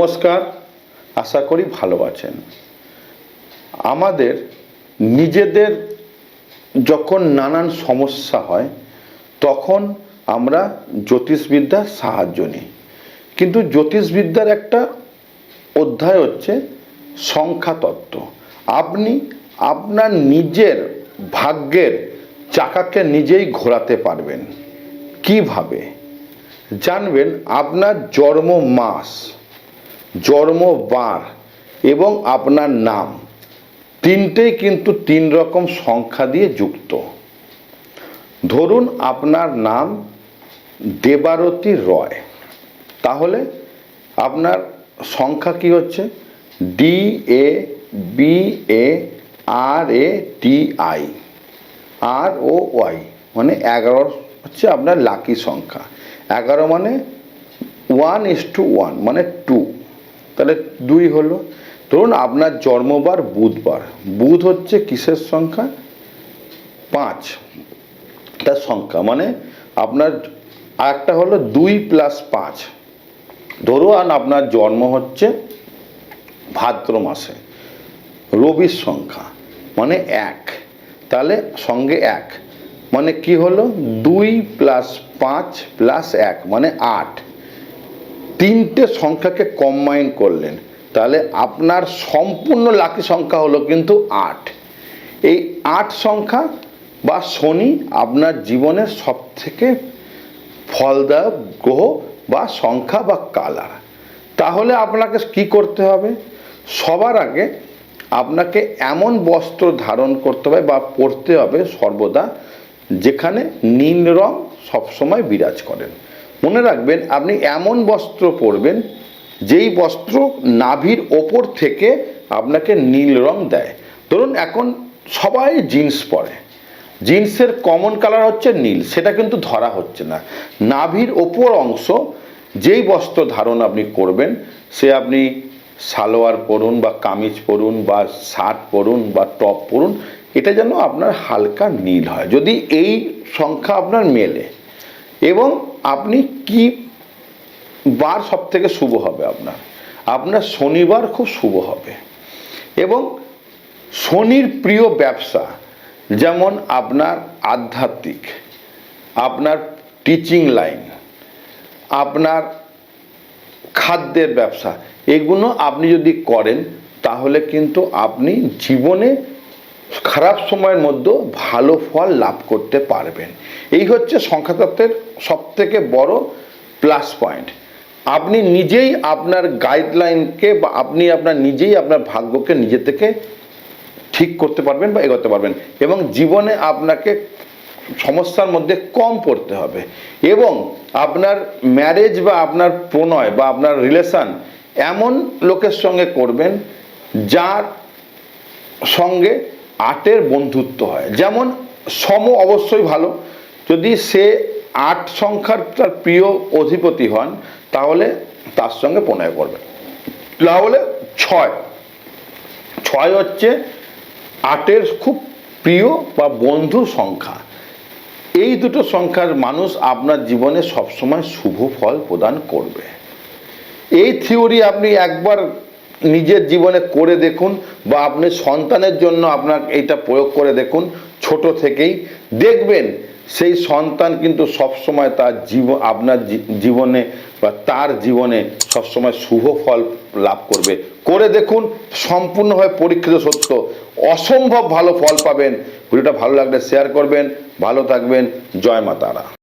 নমস্কার, আশা করি ভালো আছেন। আমাদের নিজেদের যখন নানান সমস্যা হয়, তখন আমরা জ্যোতিষবিদ্যার সাহায্য নিই। কিন্তু জ্যোতিষবিদ্যার একটা অধ্যায় হচ্ছে সংখ্যাতত্ত্ব। আপনি আপনার নিজের ভাগ্যের চাকাকে নিজেই ঘোরাতে পারবেন। কীভাবে? জানবেন আপনার জন্ম মাস। জন্ম বার এবং আপনার নাম। তিনটেই কিন্তু তিন রকম সংখ্যা দিয়ে যুক্ত। ধরুন আপনার নাম দেবারতী রয়। তাহলে আপনার সংখ্যা কি হচ্ছে? D A B A R A T I. R O Y. মানে এগারো হচ্ছে আপনার লাকি সংখ্যা। এগারো মানে ওয়ান ইস টু ওয়ান মানে টু। তাহলে দুই হলো, ধরুন আপনার জন্মবার বুধবার, বুধ হচ্ছে কিসের সংখ্যা? পাঁচ। তার সংখ্যা মানে আপনার আরেকটা হলো দুই প্লাস পাঁচ। ধরুন আপনার জন্ম হচ্ছে ভাদ্র মাসে, রবির সংখ্যা মানে এক। তাহলে সঙ্গে এক মানে কি হলো? দুই প্লাস পাঁচ প্লাস এক মানে আট। তিনটে সংখ্যাকে কম্বাইন করলেন, তাহলে আপনার সম্পূর্ণ লাকি সংখ্যা হলো কিন্তু আট। এই আট সংখ্যা বা শনি আপনার জীবনের সব থেকে ফলদায়ক গ্রহ বা সংখ্যা বা কালার তাহলে আপনাকে কি করতে হবে? সবার আগে আপনাকে এমন বস্ত্র ধারণ করতে হবে বা পরতে হবে সর্বদা, যেখানে নীল রং সবসময় বিরাজ করেন। মনে রাখবেন, আপনি এমন বস্ত্র পরবেন, যেই বস্ত্র নাভির ওপর থেকে আপনাকে নীল রং দেয়। ধরুন, এখন সবাই জিন্স পরে। জিন্সের কমন কালার হচ্ছে নীল, সেটা কিন্তু ধরা হচ্ছে না। নাভির ওপর অংশ, যেই বস্ত্র ধারণ আপনি করবেন, সে আপনি সালোয়ার পরুন বা কামিজ পরুন বা শার্ট পরুন বা টপ পরুন, এটা যেন আপনার হালকা নীল হয়। যদি এই সংখ্যা আপনার মেলে, এবং আপনি কি বার সব থেকে শুভ হবে আপনার? আপনার শনিবার খুব শুভ হবে। এবং শনির প্রিয় ব্যবসা যেমন আপনার আধ্যাত্মিক, আপনার টিচিং লাইন আপনার খাদ্যের ব্যবসা, এগুলো আপনি যদি করেন তাহলে কিন্তু আপনি জীবনে খারাপ সময়ের মধ্যেও ভালো ফল লাভ করতে পারবেন। এই হচ্ছে সংখ্যাতত্ত্বের সব থেকে বড় প্লাস পয়েন্ট আপনি নিজেই আপনার গাইডলাইনকে বা আপনি আপনার নিজেই আপনার ভাগ্যকে নিজে থেকে ঠিক করতে পারবেন বা এগোতে পারবেন এবং জীবনে আপনাকে সমস্যার মধ্যে কম পড়তে হবে এবং আপনার ম্যারেজ বা আপনার প্রণয় বা আপনার রিলেশন এমন লোকের সঙ্গে করবেন যার সঙ্গে আটের বন্ধুত্ব হয়। যেমন সম অবশ্যই ভালো। যদি সে আট সংখ্যার তার প্রিয় অধিপতি হন, তাহলে তার সঙ্গে প্রণয় করবেন তাহলে ছয়। ছয় হচ্ছে আটের খুব প্রিয় বা বন্ধু সংখ্যা। এই দুটো সংখ্যার মানুষ আপনার জীবনে সবসময় শুভ ফল প্রদান করবে। এই থিওরি আপনি একবার নিজের জীবনে করে দেখুন বা আপনি সন্তানের জন্য আপনার এইটা প্রয়োগ করে দেখুন, ছোট থেকেই। দেখবেন সেই সন্তান কিন্তু সবসময় তার জীবন আপনার জীবনে বা তার জীবনে সবসময় শুভ ফল লাভ করবে। করে দেখুন, সম্পূর্ণভাবে পরীক্ষিত সত্য। অসম্ভব ভালো ফল পাবেন। ভিডিওটা ভালো লাগলে শেয়ার করবেন। ভালো থাকবেন। জয় মা তারা।